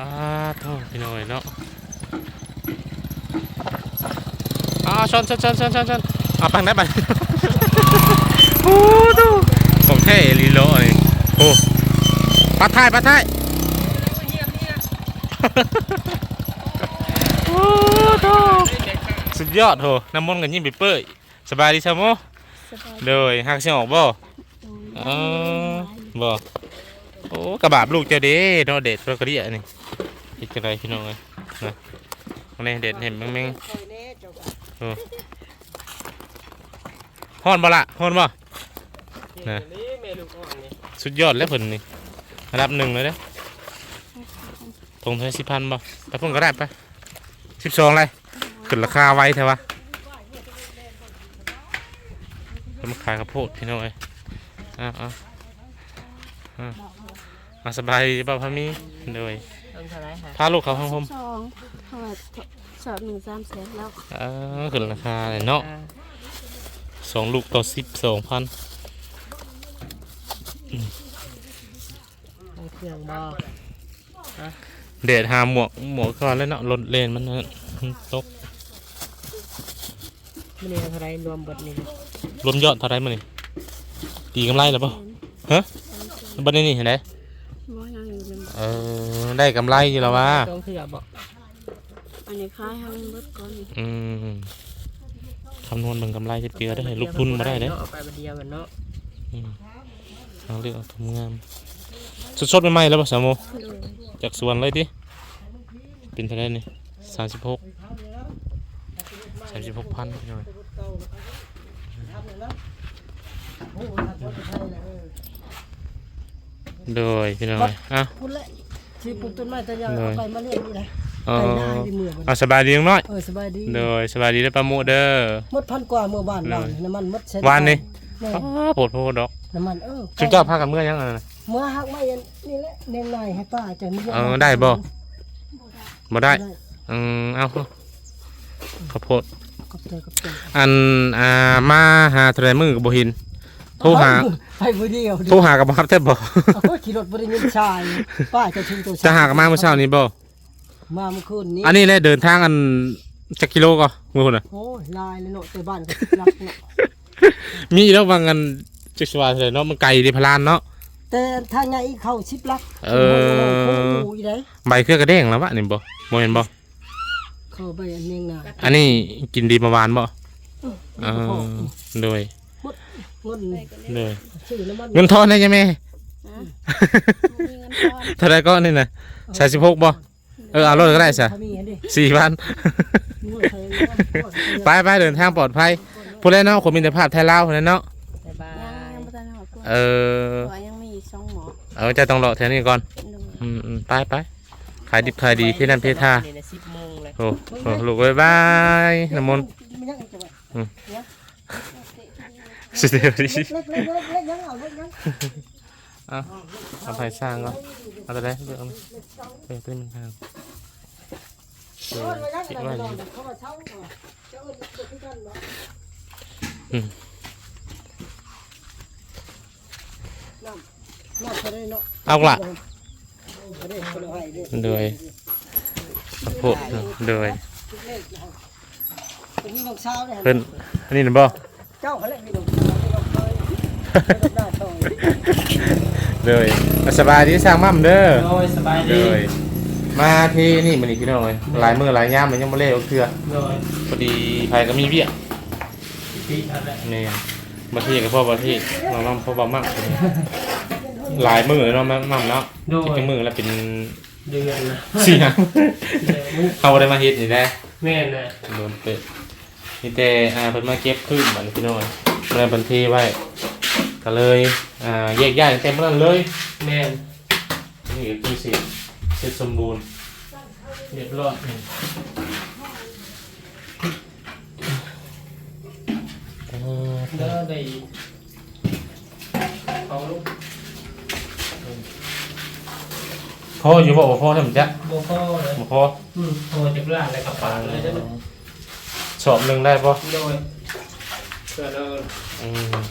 อ้าโทษพี่น้อยเนาะอ้าชนชนชนชนชนชนอะปังได้ปังโอ้ดูของแท้ลีโลนี่โอ้ปัดท้ายปัดท้ายโอ้โธ่สุดยอดโหน้ำมนต์กันยิ่งไปเปื่อยสบายดีซะโมสบายเลยหักเสียงออกบ่เออบ่ โอ้กระบาดลูกเจ้าเด้นาะเด็ดเราก็ดีอะนี่อีกจังไดพี่น้องเอ้ยนะนนี้เด็ดเห็นแม่งๆโอ้ฮ้อนบ่ละฮ้อนบ่นะนี่เมลูกอ่อนนี่สุดยอดแล้วเพิ่นนี่ระดับหนึ่งเลยเด้อทงเท่าสิบพันบ่ไปเพิ่นก็ได้ไปสิบสองเลยขึ้นราคาไว้เถอะวะมาขายข้าวโพดพี่น้องเอ้ยอ้าวอ้าว อ้าวมาสบายดีเปล่าพามีเดยต้องเท่าไหรฮะพาลูกเขาห้องผมสองเพราะว่าสอบหนึ่งสามแสนแล้วเออขึ้นราคาเลยเนาะอ่าสองลูกต่อสิบสองพันต้องเครื่องบ่เดดหาหมวกหมวกก่อนแล้วเนาะรถเลนมันน่ะตกมันนี่เท่าไหรรวมเบดนี่รวมยอดเท่าไรมันนี่ตีกำไรหรือเปล่าฮะบันนี้นี่เห็นไหมบ่ยังอยู่ เลยเออได้กำไรอยู่แล้ววะต้องเครื่องบ่อันนี้คล้ายให้มันเบิดก่อนนี่อืมคำนวณเบิ่งกำไรจะเกลือได้ลูกทุนมาได้เด้เนาะเอาไปบัดเดียวกันเนาะอืมเอาเลือกเอาทำงามสดๆใหม่ๆแล้วป่ะสามโมโดยจากสวนเลยดิเป็นเท่าไหรนี่สามสิบหกสามสิบหกพันพี่น้อย โดยพี่น้อยอะพูดเลยที่ปลูกต้นไม้ต้นยางเลยเอาไปมาเล่นนี่นะเอไปอหน้าที่เมืองเอาสบายดีน้อยเออสบายดีโดยสบายดีได้อปลาโมเด้อ หมดพันกว่าเมื่อวานเราน้ำมันหมดเส้วานนี่ แม่อ้าวโปวดโพดอกน้ำมันเออชุดเจ้าพากันเมื่อยังไงนะเมื่อหักไม่ยันนี่แหละเน่งนายให้ป้าจะมีเออได้บ่ บ่ได้ อืมเอาข้าวโพดขอบใจขอบใจอันอ่ามาหาเทรมือกับบ่เหิน โทรหา ไปบ่เดียวโทรหากับบ่ครับแทบบ่เอาก็ขี่รถบ่ได้ยินชายป้าจะถึงตัวจะหากับมาเมื่อเช้านี้บ่มาเมื่อคืนนี้อันนี้แหละเดินทางอันจักกิโลก็มื้อพุ่นน่ะโอ้ยลายเลยเนาะแต่บ้านก็รักเนาะมีแล้วบางอันจักสิว่าเท่าไหร่เนาะมันไกลเดิพลานเนาะแต่ถ้าใหญ่เข้า10ลักเออโอ้โหอีได้ใบเครือกระเด้งแล้ววะนี่บ่บ่แม่นบ่เข้าไปอันเน่งนายอันนี้กินดีเมื่อวานบ่เออโดย เงินโดยซื้อน้ำมันเงินทอนได้ใช่ไหมนะมีเงินทอนเท่าไหร่ก็นี่น่ะ36บ่เออเอารถก็ได้ซะถ้ามีอันดิสี่พันเงินใช้เงินไปไปเดินทางปลอดภัยผู้เล่นเนาะคนมีแต่ภาพไทยลาวคนนั้นเนาะบ๊ายบายังยยังบ่ทันหอดตัวเออตัวยังมีอีกสองหมอเอาจะต้องรอแถวนี้ก่อนโดยอืมอืมไปไปขายดิบขายดีที่นั่นเพท่านี่นะ10โมงเลยโอ้โหลูกบ๊ายบายน้ำมนต์ สุดเดียวดิ เล็กเล็กเล็กเล็กยังเอาเล็กยัง เอาไปสร้างก็เอาตัวไหนเดี๋ยวเอาไปเป็นมันทางเออ เอายัง คิด อะไร ว่าอ น ยู่ อนเขามาเช่าเนาะเจ้าเอิ้นเจ้าที่กันเนาะ อืม น้ำน้ำเขาได้เนาะ เอาละ เขาได้เขาได้ให้เด้อ โดยข้าวโพดเนาะโดย เล็กนะเป็นมีน้องสาวเนี่ย เพิ่นอันนี้นะบ่ เจ้าเขาเล่นมีน้อง ยไม่ต้องได้ช่องโดยมาสบายดีสร้างมั่มเด้อโอ้ยสบายเลดี ยมาที่นี่มันนี่พี่น้องเลยหลายมือหลายย่ามมันยังไม่เล่เอาเทือโดยพอดีไผก็มีเบี้ยพี่ทันแหละนี่บางทีกับพ่อบางทีมามั่มพ่อบางมั่มหลายมือเลยเนาะมั่มมั่มเนาะโดยคิดมือแล้วเป็นเดือนนะสี่หางเขาได้มาเฮ็ดนี่แหละ แม่นน่ะโดนเปิดนี่แต่อ่าเพิ่นมาเก็บขึ้นบัดนี้พี่น้องมาในบัญชีไว้ ก็เลยอ่าแยกย้ายเต็มเมื่อนั้นเลยแม่นนี่ก็คือสิเสร็จสมบูรณ์เรียบร้อยเออเด้อได้เอาลูกพ่ออยู่บอกว่าพ่อทำจ๊ะบ่พอเลยบ่พ่ออืมโทรจากร้านแล้วก็ปาดเลยจ้ะสอบหนึ่งได้ปะโดยเกิดเอาอืมอืม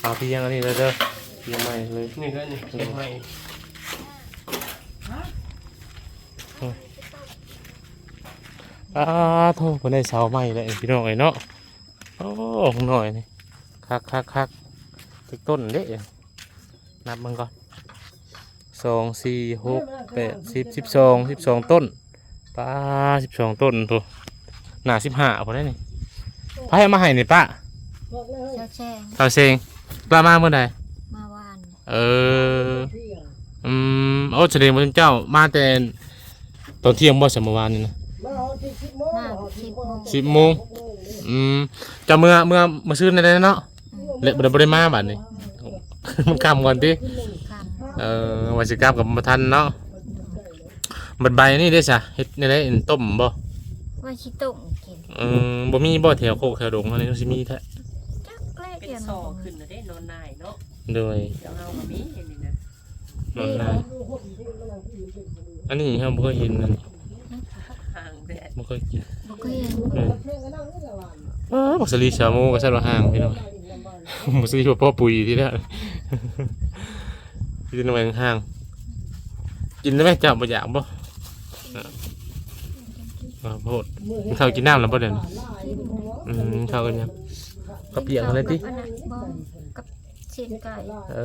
เอาพี่ยังอันนี้เลยเด้อตีใหม่เลยนี่ก็นี่เชียงใหม่อ้าโทษคนได้เสาใหม่เลยพี่น้องไอ้เนาะโอ้หน่อยนี่คักคักคักตึกต้นเด้นับมันก่อนสองสี่หกแปดสิบสิบสองสิบสองต้นป้าสิบสองต้นตัวหนาสิบห้าพอได้นี่ พายเอามาให้นี่ป้าบอกเลยเจ้าแช่งเราเซงปลามาเมื่อใดมาวานเออเที่ยงอืมโอ้แสดงว่าเจ้ามาแต่ตอนเที่ยงบ่สมเมื่อวานนี่นะมาเอาที่สิบโมงมาเอาสิบโมงสิบโมงอืมเจะเมื่อเมื่อมาซื้อในได้เนาะเละบ่ได้บ่ได้มาบัดนี้ มันคำก่อนติคเออว่าสิกลับกับบ่ทันเนาะบัดใบนี่ได้ซะเฮ็ดในได้อันต้มบ่ำว่าชิตุ่งกินเออบ่มีบ่แถวโคกแถวดงอะไรสิมีแท้จักแรกเป็นเดียวซอขึ้นนะได้นอนนายเนาะโดยเดี๋ยวเอามามีเห็นนี่นะนั่นน่ะอันนี้เฮาบ่เคยเห็นนั่นห่างแดดบ่เคยกินบุกเห็นเออเที่ยงก็นั่งนี่แหละวันเออบักสลีชาโมก็ซั่นว่าห่างพี่น้องบักสลีว่าพ่อปุ๋ยที่นั่นที่นั่นห่าง กินได้ไหมเจ้าบ่อยากบ่ อ่าโพดกินข้าวกินน้ำแล้วบ่เดี๋ยวนี้อืมข้าวกันยังกับเปียกอะไรติอันนั้นบอมกับเชียนไก่เอ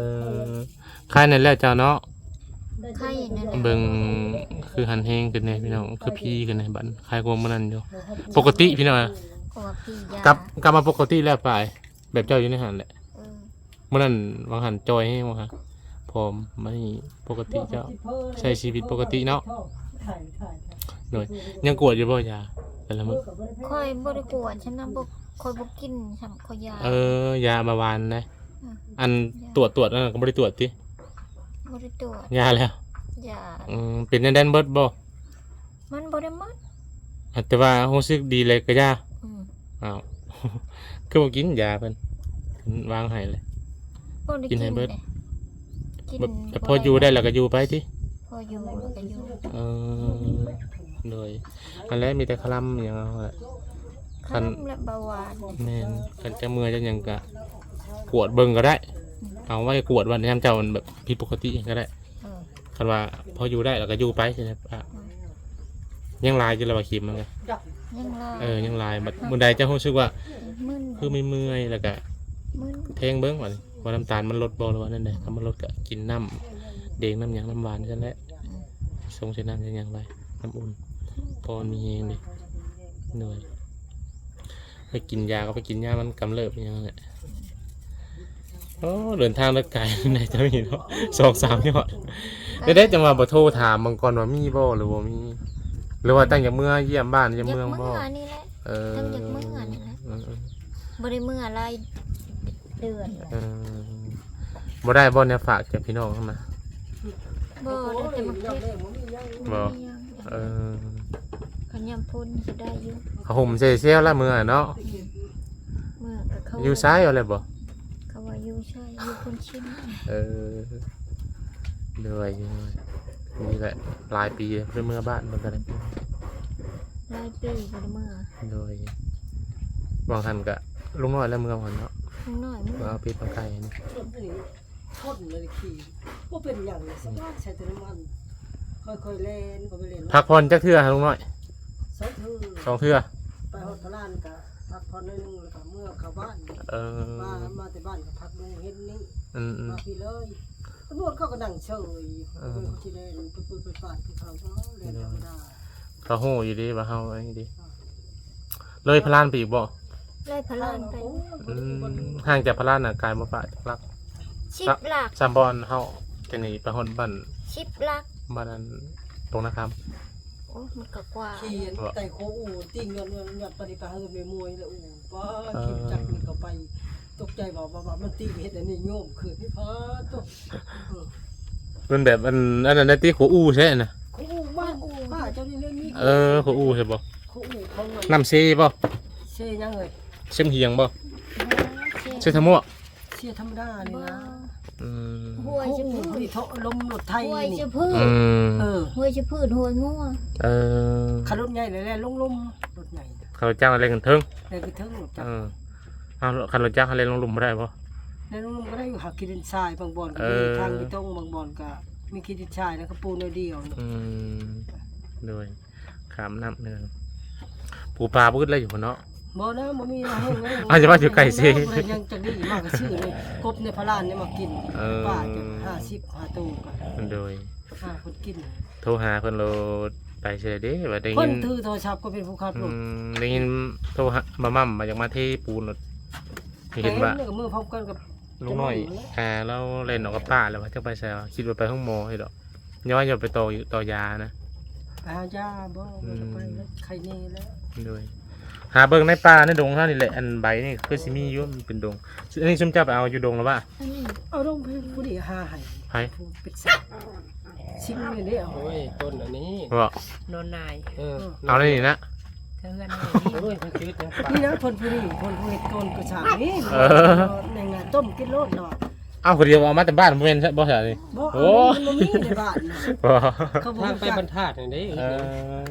อค่ายนั่นแหละเจ้าเนาะไข่นั่นแหละเบิ่งคือหันแห้งขึ้นแน่พี่น้องคือพี่ขึ้นแน่บัดคลายความมันนั่นอยู่ปกติพี่น้องอะกว่าพี่ยากลับกลับมาปกติแล้วไปแบบเจ้าอยู่ในหันแหละเออเมื่อนั้นวางหันจอยให้มาฮะพร้อมไม่ปกติเจ้าใช้ชีวิตปกติเนาะถ่ายถ่าย หน่อยยังกวดอยู่บ่ยาแต่ละมื้อคอยบริกวดฉันนะบุกคอยบุกกินฉันคอยยาเออยาบาวานนะ อันตรวจตรวจนั่นก็บ่ได้ตรวจติบริตรวจยาแล้วยาอืมเป็นแดนๆเบิดบ่มันบริมัดแต่ว่ารู้สึกดีเลยก็ยาอืมอ้าวคือบ่กินยาเพิ่นเพิ่นวางให้เลยบริกินให้เบิดลยกินแบบแต่พออยู่ได้แล้วก็อยู่ไปติพออยู่แล้วก็อยู่เออ โดยอันแรกมีแต่คลำอย่างเอาแหละคันข้ามและเบาหวานแม่นกันจะเมื่อจะหยังกะกวดเบิ่งก็ได้ เอาไว้กวดวันนี้เจ้ามันแบบผิดปกติก็ได้เออคันว่าพออยู่ได้แล้วก็อยู่ไปใช่ไหมปะยังลายจะระบาดขีมมันไงยังรอเออยังลายบัดมือใดเจะรู้สึกว่ามึนคือไม่เมื่อยแล้วก็มึนเทงเบิ้งว่านี่ว่าน้ำตาลมันลดบ่หรือว่านั่นแหละถ้ามันลดก็กินน้ำเด้งน้ำหยังน้ำหวานนั่นแหละทรงใช้น้ำยังยังไรน้ำอุ่น พอมีเองดิเหนื่อยไปกินยาก็ไปกินยามันกำเริบอย่างนั้นแหละโอ้เดินทางแล้วไกลไหนจะมีเนาะสองสามยอดได้ได้จังหวะบ่โทรถามบางกรว่ามีบ่หรือว่ามี หรือว่าตั้งจากเมื่อเยี่ยมบ้านเยี่ยมอยากเมืองเมื่บ่อนี่แหละเออตั้งจากเมื่อนี่นะเออเออบ่ได้เมื่ออะไรเดือนเออบ่ได้บ่เนี่ยฝากจากพี่น้องเข้ามาบ่ได้แต่มาเก็บบ่มียังเออ ขันยำพุ่นจะได้อยู่เขาห่มเซเซียลละเมื่อเนาะเมื่อกับเขาอยู่ซ้ายเอาเลยบ่เขาว่าอยู่ใช่อยู่คนชิ้นเออเหนื่อยเหนื่อยนี่แหละหลายปีเพื่อเมื่อบ้านมันก็ได้หลายปีบ่ได้เมื่อโดยบางทันก็ลุงน้อยแล้วเมื่อก่อนเนาะข้างน้อยเมื่อเอาปีปังไก่นี่พ่นเลยขี่ว่าเป็นอย่างนี้สบายใช้แต่น้ำมันค่อยๆเล่นก็ไปเล่นพักผ่อนจักเทื่อฮะลุงน้อย สองทื่อสองเทื่อไปฮอดพลานก็พักผ่อนนิดนึงแล้วก็เมื่อเข้าบ้านเออมามาแต่บ้านก็พักดูเห็นนี่อืมอืม มาพี่เลยตำรวจเขาก็นั่งเฉยเป็นคนที่เล่นไปปืนไปปาดที่เขาก็เล่นธรรมดาเขาโหอยู่ดีว่าเฮาอันนี้ดี เลยพลานไปอีกบ่ไล่พลานไปอืมห่างจากพลานน่ะกลายมาฝากจากลักชิบลักสามบอลเฮาจะหนีไปฮอดบ้านชิบลักบ้านนั้นตรงนะครับโอ้มันก็กว่าขี่แต่โคอูติ้งเงินเงินเงินปฏิปาเงินไปมวยเลยอูป้าขี่จักรนี่เขาไป ตกใจบอกว่ามันตีเห็ดอันนี้โยมคือพี่พาตัวมันแบบอันอันนั้นนะที่หัวอู้ใช่น่ะโคอูบ้านป้าเจ้านี่เรื่องนี้เออหัวอู้ใช่บ่โคอูเขาเงินน้ำซีบ่เชี่ยยังเลยเชื่อมเฮียงบ่เชี่ยเชื่อทั้งหมดเชี่ยธรรมดานี่บ่นะอืม หัโควจะอูพืที่ชเทาะลมรถไทยหัวนี่จะพืชอืมเออหัวจะพืชหัวงัวเออขับรถใหญ่เลยแหละลงลมรถใหญ่เขาจ้างอะไรกันเทิงเลยไปถึงรถจักเออเอาคันรถจ้างอะไรลงหลุมบ่ได้บ่แล้วนุ่มก็ได้อยู่หักกินดินทรายบางบ่อนก็เอมีอทางมีตรงบางบ่อนก็มีกินดินทรายแล้วก็ปูนอยเดียวนี่อืมโดยขามน้ำเนืองปูปลาพูดอะไรอยู่เนาะ บ่นะบ่มีอะไรให้เลยอาจจะว่าอยู่ไกลสิบ่ได้ยังจะดีมากก็ชื่อเลยกบในพระลานเนี่ยมากินเออป้าจะห้าสิบห้าตู้ก็โดยห้าคนกิน โทรหาเพิ่นโลดไปเฉยเด้ว่าได้คยินนถือโทรศัพท์ก็เป็นผู้ขับรอืถมได้ยินโทรหามาม่ำมาจากมาเทปูนรถเห็นว่าแต่มือพร้อมกันกับลุงน้อยอ่าเราเล่นออกกับป้าแล้วว่าจะไปแซวคิดว่าไปห้องหมอให้ดอกย้อนอย่าไปต่ออยู่ต่อยานะ อาญาบ่บ่ได้ไปแล้วใครแน่แล้วด้วย หาเบิ่งในป่าในดงเท่านี่แหละอันใบนี่คือสิมีอยู่มันเป็นดงอันนี้ซุมเจ้าไปเอาอยู่ดงแล้วป่ะอันนี้เอาลงไปผู้ดีหาให้ไผผู้เป็ดสัตว์ชิมเลยเนี่ยเอาโอ้ยต้นอันนี้บอกนอนนายเออเอาได้นี่นะเธอเงินให้โอ้ยมันคิดยังปากนี่นะคนผู้นี้คนผู้นี้ต้นกระชากนี่เออในงานต้มกินโลดเนาะเอาคนเดียวเอามาแต่บ้านบ่แม่นใช่บ่ใช่นี่บ่โอ้เอามันบ่มีในบ้านน่ะบ่เขาบ่ทางไปรู้บรจัรกทัดนี่เด้เออ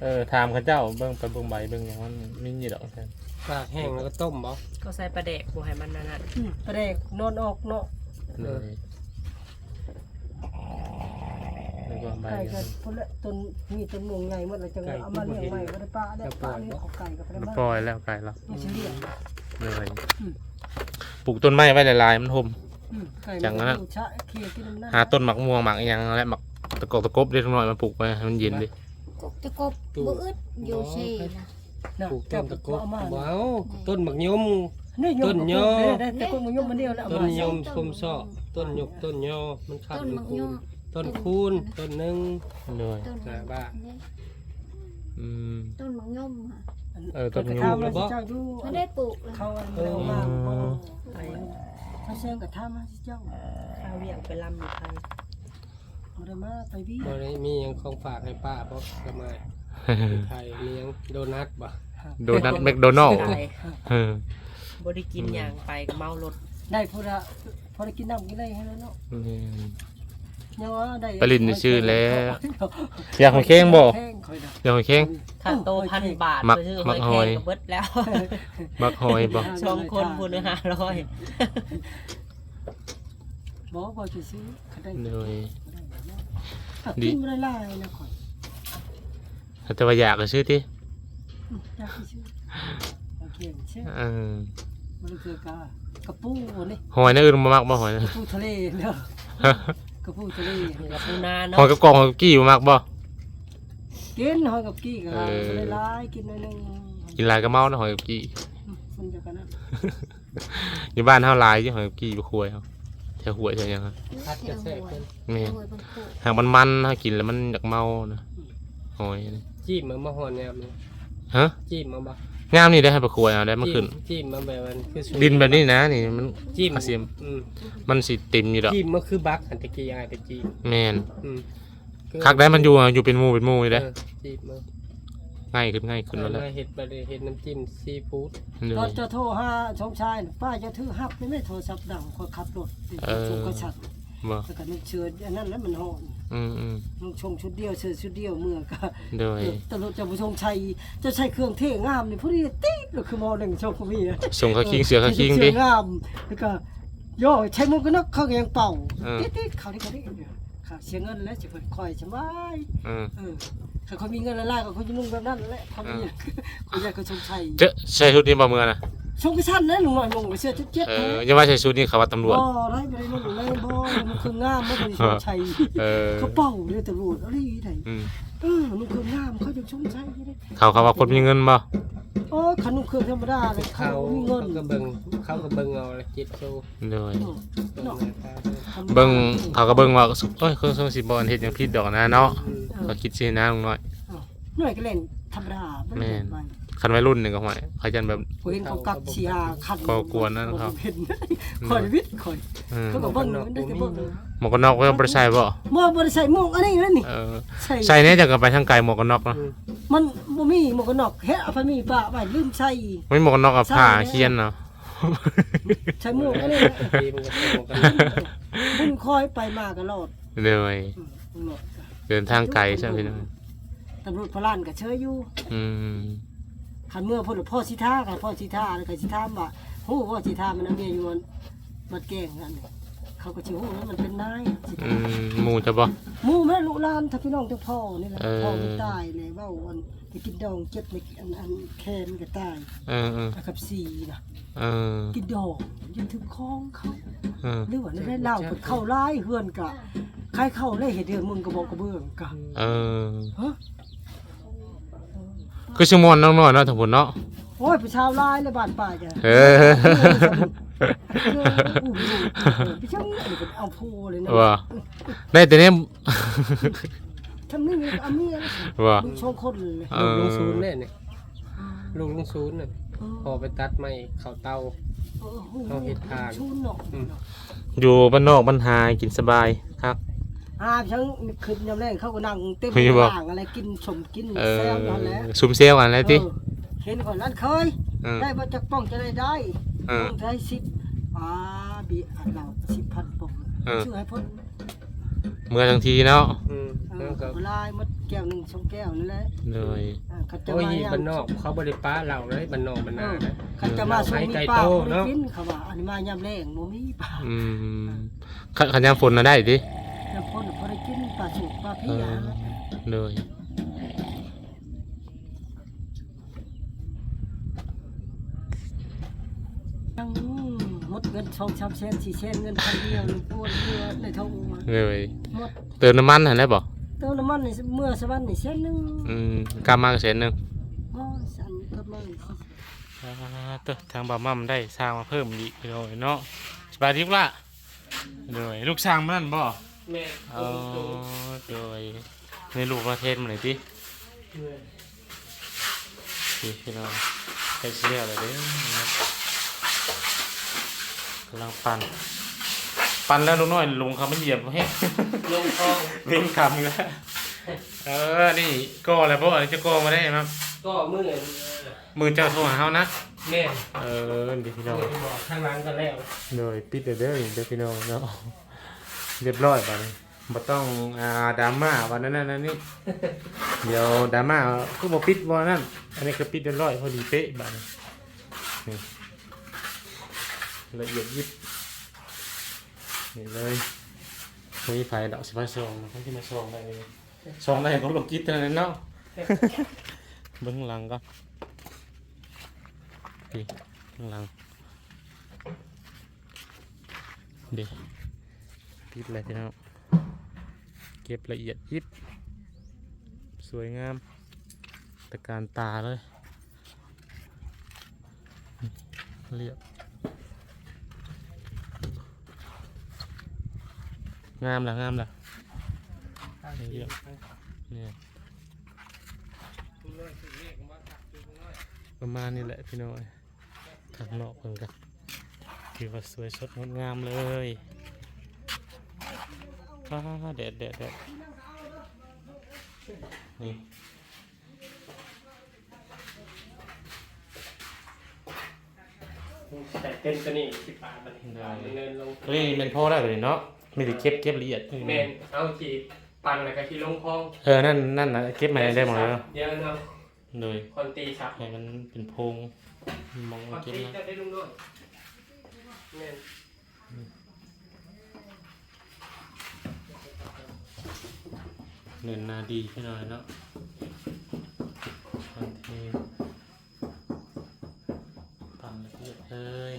เออถามเขาเจ้าเบิ่งไปเบิ่งใบเบิ่งหยังมันมีนี่ดอกแท้ปากแห้งแล้วก็ต้มบ่ก็ใส่ปลาแดกบ่ให้มันนั่นน่ะอืมประเดกนอนออกเนาะเลยแล้วก็ใบไก่ก็พุ่นละต้นมีต้นมวงใหญ่หมดแล้วจังเอามาเลี้ยงไว้ก็ได้ป้าได้ป้าเลี้ยงของไก่ก็ได้มาปล่อยแล้วไกลแล้วไม่ใช่เลี้ยง เลยปลูกต้นไม้ไว้หลายๆมันห่ม อืมไก่จังนั้นอะมัชะเคลียร์กินน้ำหน้าหาต้นหมักม่วงหมักอหยังและหมักตะกอกตะกบเล็กน้อยมาปลูกไว้ให้มันเย็นดิ กบจะกบบ่อึดอยู่เซ่นะน่ะปลูกต้นตะกบเอามาว้าวต้นหมักยม นี่ยต้นยอได้แต่คนมันยมมันเดียวแล้วเอาต้นมายมคุมซ้อต้นหยกต้นยอมันขาดต้นอยู่มักคูย่อณต้นคูณต้นหนึงด้วยต้นหน้าบ้านอืมต้นมักย่อมค่ะเออต้นกระยูทำงมาสิเจ้าดูไม่ได้ปลูกเลยเขาเอามาบ่ไปเขาแซงกระทำมาสิเจ้า ข้าวเวียงไปลำอยู่ไทย เอาได้มาไปวิบ่ได้มีหยังของฝากให้ป้าบ่สมัยไทยมีหยังโดนัทบ่โดนัทแมคโดนัลด์ตายเออบ่ได้กินหยังไปก็เมารถได้พอละพอได้กินน้ำกินอะไรให้แล้วเนาะนี่ยังว่าได้ไปลิ้นชื่อแล้ว อยากของเค้งบ่ แข้งคอยนะอยากของเค้งค่าโตพันบาทมักไปซื้อมัหอกยหแครอยงก็เบิดแล้วบักหอยบ่ สองคนพูนห้าร้อยบอกว่าจะซื้อเขาได้โดย ดีดีกินไม่ได้ไล่นะคอยแต่ว่าอยากก็ซื้อติอืมอยากไปซื้อโอเคชื่อเออมันคือกากระปูนี่หอยน่าอื่นบ่มักบ่หอยนะกระปูทะเลเนาะกระปูทะเลนี่กับปูนาหเนาะอยกับกองหอยกับกี้บ่มักบ่กินหอยกับกี้กันเออไม่ได้ไล่กินหน่อยหนึงกินหลายก็เมานะหอยกับกี้อืมมันจะกันนะ อยู่บ้านเฮาหลายอยู่หอยกับกี้บ่คุยเฮา แถวหวยแถวหยังครับคัดเที่จะยวหแซ่วยบเพิ่นแม่เที่ยวหวยบนปลูกหากมันมันถ้ากินแล้วมันอยากเมานะหอยนี่จิ้มมามาหอนแนวนี้ฮะจิ้มมาบ่งามนี่ได้ให้ไปคุยเอาได้มาขึ้น จิ้มมาแบบมันคือสุดินแบบนี้นะนี่มัน จิ้มอาเซียม อืมมันสิเต็มอยู่ดอกจิ้มมันคือบักอันตะกี้อายไปจิ้มแมนอืมคักได้มันอยู่อะอยู่เป็นหมู่เป็นหมู่อยู่ได้เออจิ้มมา ง่ายขึ้นง่ายขึ้นแล้วแหละมาเห็ดไปเลยเห็ดน้ำจิ้มซีฟู้ดเลตอนย จะโทรหาชงชายน่ะป้าจะถือฮับไม่ไม่โทรศัพท์ดังคนขับรถติดเออสูงกระชัดบ่แล้วก็นึกเชื่ออันนั้นแล้วมันหอนอืมอืมนุ่งชงชุดเดียวเสื้อชุดเดียวเมื่อก็โดยตลอดจะผู้ชงชัยจะใช้เครื่องเท่งามนี่ผู้นี้ติ๊กแล้วคือมอหนึ่งชงก็มีนะส่งเขาคิงเสือเขาคิงดิ เสื้องามแล้วก็ย่อใช้มุกก็นักเขาก็ยังเป่าเออ ติ๊กติ๊กเขาที่เขาที่ค่ะเสียเงินแล้วจะเพิ่นคอยสบายอืมเออ ถ้าเขามีเงินละลายก็เขาจะนุ่งแบบนั้นแหละเขามีเขาอยากเขาชงชัยเจ๊ใส่ชุดนี้บ่เมือนะชงกระชั้นนะลุงหน่อยลุงเสื้อเจ็ดเอๆอนะอย่าว่าใส่ชุดนี้เขาว่าตำรวจบ่ได้บ่ได้นุ่งเลยบ่มันคืองามมันคือชงชัยเออเขาเป่าเลยตำรวจอะไรไหนอืมเออมันคืองามเขาจะชงชัยได้เขาเขาว่าคนมีเงินบ่ โอ้ขนมเครื่องธรรมดาเลยเขาเขามีเงินก็เบิ่งเขาก็เบิ่งเอาละจิตโซโดยเออเบิ่งเนาะหน้าตาเพิ่นเบิ่งเขาก็เบิ่งว่าเอ้ยเครื่องส่งสิบ่อันเฮ็ดหยังผิดดอกนะเนาะอืมเขาคิดสินะลุงน้อย หน่วยก็เล่นธรรมดาบ่ได้เล่นไป คันวัยรุ่นนี่ก็ห่วยเขาจันแบบผมเห็นเขากักเชียร์คันก็กวนนั่นครับผมเห็นคอยวิทย์คอยอืมเขาก็เบิ่งมันได้แต่เบิ่งหมวกกันน็อกก็บ่ได้ใส่บ่บ่บ่ได้ใส่หมวกอันนี้นั่นนี่เออใส่ใส่เนี่ยจะก็ไปทางไกลหมวกกันน็อกเนาะมันบ่มีหมวกกันน็อกเฮ็ดเอาไปมีป้าไว้ลืมใส่ไม่หมวกกันน็อกกับผ้าเคียนเนาะใช้หมวกอันนี้ทีมันก็ตรงกันบุญคอยไปมาก็รอดเลยอืมบุญรอดเดินทางไกลใช่ไหมพี่น้องตำรวจพลานก็เชยอยู่อืม คันเมื่อพ่อพ่อสิท่ากันพ่อสิท่าแล้วก็สิท่ามว่าฮู้ว่าสิทามันเอาเมียอยู่มันบัดแกล้งนั่นนี่เขาก็สิฮู้ว่ามันเป็นนายสิอืมหมูจะบ่ หมู่แม่ลูกหลานถ้าพี่น้องทั้งพ่อนี่แหละเออ พ่อมันตายเลยเว้าอันไปกินดองเจ็บในอันอันแคนก็ตายเออเอออากับสีน่ะเออกินดองยันถึงคองเขา เออหรือว่าได้เล่าเพิ่นเข้าร้ายเฮือนกะใครเข้าได้เฮ็ดเดือนมึงก็บอกกระเบื้องกะเออฮะ คือชั่วโมงน้องๆเนาะทั้งหมดเนาะโอ้ยผู้ชาวร้ายเลยบาดป่าจ้ะเออพี่ช่างนี่เป็นเอาโพเลยนะว่าได้แต่เนี้ยทำนี่มีอาเมียนะว่ามึงชงคนเลยเอลูกอลุงศูนย์เนี่ยนี่ลูกลุงศูนย์น่ะพอไปตัดไม้เข้าเตาเอาเฮ็ดทางชูนเนาะอืมอยู่บ้านนอกบ้านหากินสบายครับ อ่าพี่ช่างขึ้นยามแรกเขาก็นั่งเต็มมีบ่อ่างอะไรกินชมกินเออแซวนั่นแหละซุ่มเซลกันแล้วติเออเห็นก่อนนั้นเคย เออ ได้มาจากป้องจะได้ได้เออป้องได้สิบอ่าบีอันเราสิบพันป้องเออ ชื่อให้พ้นเมื่อทั้งทีเนาะอืมเอแล้วอก็เวลามัดแก้วหนึ่งสองแก้วนั่นแหละเลยอ่าเขาจะโอ้ยมาย่างบ้านนอกเขาบ่ได้ป้าเราเลยบ้านนอกบ้านเอนาอนะ เขาจะมาส่งมีไก่ปลาโตบ่ได้เนาะกินเขาว่าอันนี้มายามแรงบ่มีปลาอืมขันขันยามฝนน่ะได้ติ แล้วพ้นพอได้กินปลาสุกปลาพี่เอออะเลยยังหมดเงินสองสามแสนสี่แสนเงินพันเดียวนี่ปวดเมื่อในท้องมาเลยหมดเติมน้ำมันหันได้บ่เติมน้ำมันนี่เมื่อสวรรค์นี่แสนหนึงอืมกามมากเส้นหนึงอ๋อสันกำลังอ่าเตอะทางบ่าวมั่มได้สร้างมาเพิ่มอีกเลยเนาะสบายดีลูกละเลยลูกสร้างมันนั่นบ่ แม่เออเลยในลูกประเทศมันเลยติพี่พี่น้องไปเสียอะไรเด้อนะครับกำลังปั่นปั่นแล้วลุงน้อยลุงเขาไม่เหยียบให้ลงคลองเล่นคำอีกแล้วเออนี่ก็อะไรเพราะอะไรจะก็มาได้มั้งก็มือเออมือเจ้าโทรหาเขานะแม่เออเดี๋ยวพี่น้องบอกทางหลังกันแล้วเดี๋ยวปิดเด้อเด้อเดี๋ยวพี่น้องเนาะ เรียบร้อยไปเลยบ่ต้องอ่าดราม่าวันนั้นนั่นนี่เดี๋ยวดราม่าก็บ่ปิดวันนั้นอันนี้ก็ปิดเรียบร้อยพอดีเป๊ะบัดนี่ละเอียดยิบนี่เลยมีไฟดอกสิมาส่องเขาที่มาส่องได้ส่องได้ของโลกิตเท่านั้นเนาะเบื้องหลังก่อนนี่เบื้องหลังเด็ กปิดเลยพี่น้องเก็บละเอียดยิบ สวยงามตะการตาเลย เรียบ งามละงามละเรียบเนี่ยประมาณนี้แหละพี่น้อยทางนอกเพิ่นกันถือว่าสวยสดงดงามเลย อ้าแดดแดดแดดนี่แต่เต้นตัวนี้สิบบาทมันเงินลงนี่เป็นพ่อได้เลยเนาะมีแต่เก็บเก็บละเอียดแม่นเอาขีดปั่นแล้วก็ขีดลงคลองเออนั่นนั่นนะเก็บมาได้หมดแล้วเดี๋ยวเนาะเลยคนตีชับให้มันเป็นโพงมองคนเก็บตีมาจะได้ลุงด้วยแม่น เน้นนาดีขึ้นหน่อยเนาะบางทีปั่นละเอียดเลย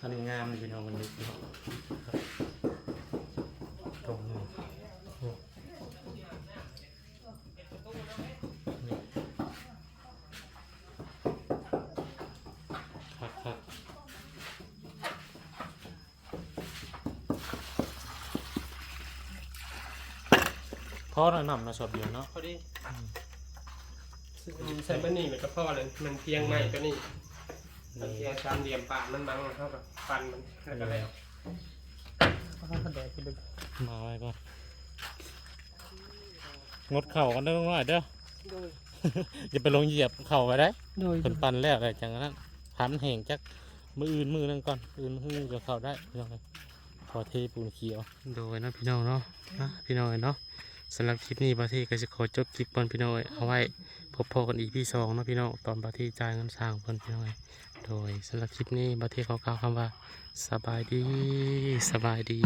อันงามเลยพี่น้องวันนี้เนาะครับตรงนี้โอ้นี่ครับครับ พ่ อหน่อยหน่ำนะสอบเดียวเนาะพอดีใส่มันนี่มันก็พอเลยมันเพียงใหม่ตัวนี้มันเพียงสามเหลี่ยมปากมันบังเท่ากับฟันมันแล้วก็แล้วแดดไปดึกมาไว้ก่อนงดเข่ากันเด้อหน่อยเด้อโดยอย่าไปลงเหยียบเข่าไปได้โดยคนปั่นแล้วอะไรจังนั้นพันแห่งจักมืออื่นมือนึงก่อนอื่นมือจะเข่าได้พี่น้องเอ้ยขอเทปูนเขียว โดยนะพี่น้องเนาะนะพี่น้องเนาะ สำหรับคลิปนี้บาที่ก็จะขอจบคลิปบอนพี่น้อยเอาไว้พบพอกันอีพี่สองนะพี่น้องตอนบาที่จ่ายเงินสร้างบนพี่น้อยโดยสำหรับคลิปนี้บาที่เขากล่าวคำว่า สบายดี สบายดี